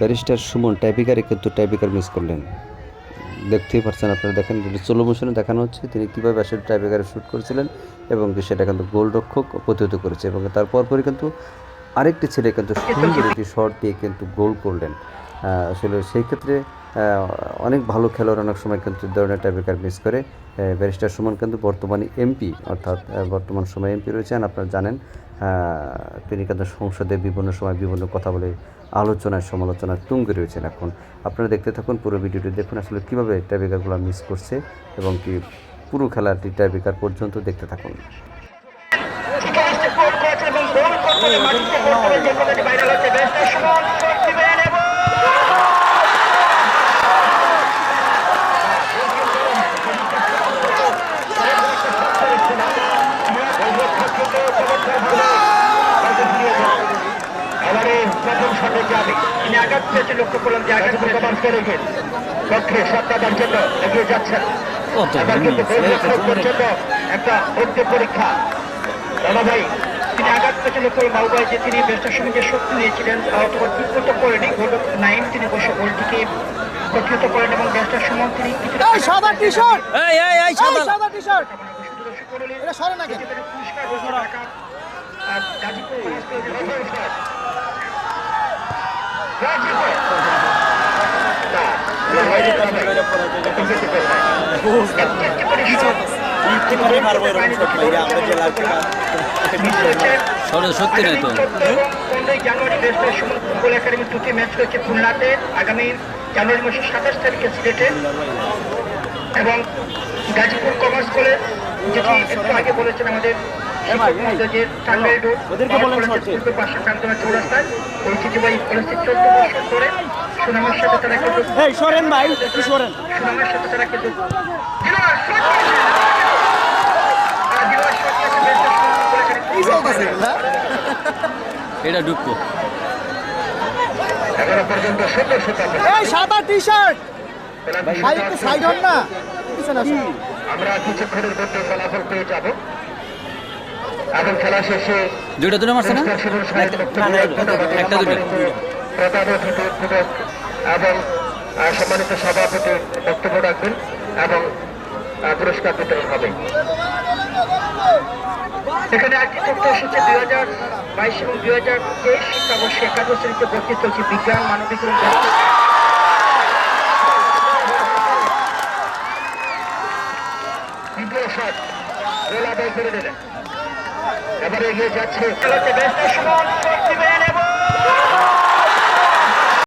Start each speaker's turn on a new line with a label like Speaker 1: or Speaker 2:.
Speaker 1: Barrister Suman টাইপিকারে কিন্তু টাইপিকার miss করলেন। দেখতেই পারছেন আপনারা, দেখেন চলো মোশনে দেখানো হচ্ছে তিনি কীভাবে আসলে টাইপিকারে শ্যুট করেছিলেন এবং সেটা কিন্তু গোলরক্ষক প্রতিহত করেছে এবং তারপর পরই কিন্তু আরেকটি ছেলে কিন্তু সুন্দর একটি শট দিয়ে কিন্তু গোল করলেন। আসলে সেই ক্ষেত্রে অনেক ভালো খেলোয়াড় অনেক সময় কিন্তু ধরনের টাইপিকার মিস করে। ব্যারিস্টার সুমন কিন্তু বর্তমানে এমপি অর্থাৎ বর্তমান সময়ে এমপি রয়েছেন আপনারা জানেন তিনি কিন্তু সংসদে বিভিন্ন সময় বিভিন্ন কথা বলে আলোচনায়, সমালোচনায় তুঙ্গে রয়েছেন এখন। আপনারা দেখতে থাকুন পুরো ভিডিওটি, দেখুন আসলে কীভাবে টাইপিকারগুলো মিস করছে এবং কি পুরো খেলাটি টাইপিকার পর্যন্ত দেখতে থাকুন।
Speaker 2: মাটিতে যাবে তিনি আঘাত পেয়েছে লক্ষ্য করলাম যে আঘাত পক্ষে সত্তাদার জন্য এগিয়ে যাচ্ছেন এবার কিন্তু পর্যন্ত একটা ভর্তি পরীক্ষা তিনি আঘাত পেয়েছেন লক্ষ্য করলাম বাবু ভাই যে তিনি ব্যস্তার সঙ্গে যে শক্তি নিয়েছিলেন অথবা বিকৃত করেনি গোল নাইন তিনি বসে গোলটিকে প্রতিহত করেন এবং ব্যস্তার সময় তিনি কিছুটা
Speaker 3: সাদা
Speaker 4: সাদা।
Speaker 3: এটা সরে
Speaker 2: পুরস্কার গাজীপুর
Speaker 4: সত্যি নাই তো।
Speaker 2: আগামী 14 এবং 15 জানুয়ারি বেস্টের সময় ফুটবল একাডেমি দুটি ম্যাচ রয়েছে খুলনাতে আগামী জানুয়ারি মাসের সাতাশ তারিখে সিলেটে এবং গাজীপুর কমার্স কলেজ, যেটি একটু আগে বলেছেন আমাদের
Speaker 3: এই সরেন ভাই একটু সরেন?
Speaker 4: এটা?
Speaker 3: এই সাদা টি শার্ট ভাই একটু সাইড হন না?
Speaker 2: আমরা কিছুক্ষণের মধ্যে ফলাফল পেয়ে যাব। এবং খেলা শেষে
Speaker 4: দুইটা দুটো মারছে না? একটা দুটো।
Speaker 2: প্রধান অতিথি উদ্বোধক এবং সম্মানিত সভাপতি বক্তব্য রাখবেন এবং পুরস্কার বিতরণ হবে। এখানে আরেকটি তথ্য এসেছে দুই হাজার বাইশ এবং দুই হাজার তেইশ শিক্ষাবর্ষে একাদশ শ্রেণীতে ভর্তি চলছে বিজ্ঞান মানবিক এবং শট করে দিলেন এবারে এগিয়ে যাচ্ছে।